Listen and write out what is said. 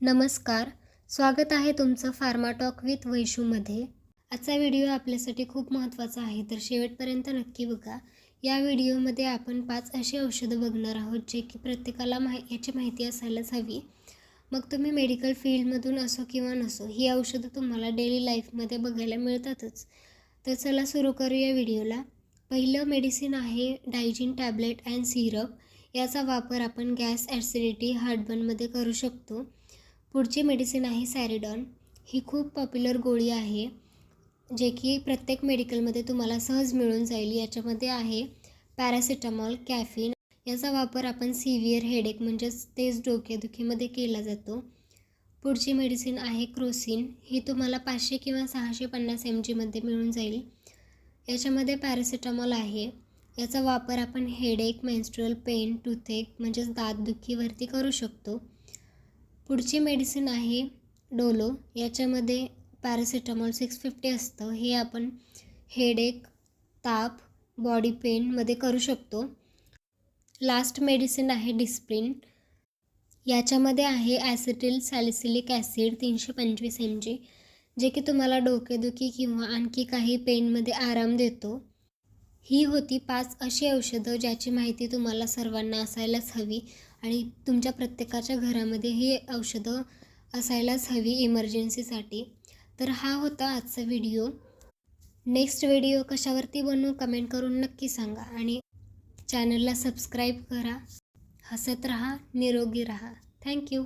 नमस्कार. स्वागत आहे तुमचं फार्माटॉक विथ वैशूमध्ये आजचा व्हिडिओ आपल्यासाठी खूप महत्त्वाचा आहे तर शेवटपर्यंत नक्की बघा. या व्हिडिओमध्ये आपण पाच अशी औषधं बघणार आहोत जे की प्रत्येकाला माहि याची माहिती असायलाच हवी. मग तुम्ही मेडिकल फील्डमधून असो किंवा नसो ही औषधं तुम्हाला डेली लाईफमध्ये बघायला मिळतातच. तर चला सुरू करूया व्हिडिओला पहिलं मेडिसिन आहे डायजिन टॅबलेट अँड सिरप याचा वापर आपण गॅस ॲसिडिटी हार्टबनमध्ये करू शकतो. पुढची मेडिसिन आहे सॅरिडॉन ही खूप पॉप्युलर गोळी आहे जे की प्रत्येक मेडिकलमध्ये तुम्हाला सहज मिळून जाईल. याच्यामध्ये आहे पॅरासिटामॉल कॅफिन याचा वापर आपण सिव्हिअर हेडेक म्हणजेच तेच डोकेदुखीमध्ये केला जातो. पुढची मेडिसिन आहे क्रोसिन ही तुम्हाला पाचशे किंवा सहाशे पन्नास एम जीमध्ये मिळून जाईल. याच्यामध्ये पॅरासिटामॉल आहे. याचा वापर आपण हेडेक मेन्स्ट्रुअल पेन टूथेक म्हणजेच दातदुखीवरती करू शकतो. पुढची मेडिसिन आहे डोलो. याच्यामध्ये पॅरासिटामॉल सिक्स फिफ्टी असतं. हे आपण हेडेक ताप बॉडी पेनमध्ये करू शकतो. लास्ट मेडिसिन आहे डिस्प्रिन याच्यामध्ये आहे ॲसिटिल सॅलिसिलिक ॲसिड तीनशे पंचवीस एम जी जे की तुम्हाला डोकेदुखी किंवा आणखी काही पेनमध्ये आराम देतो. ही होती पाच अशी औषधं ज्याची माहिती तुम्हाला सर्वांना असायलाच हवी आणि तुमच्या प्रत्येकाच्या घरामध्ये ही औषधं असायलाच हवी इमर्जन्सीसाठी तर हा होता आजचा व्हिडिओ नेक्स्ट व्हिडिओ कशावरती बनवू कमेंट करून नक्की सांगा आणि चॅनलला सबस्क्राईब करा. हसत राहा निरोगी राहा. थँक्यू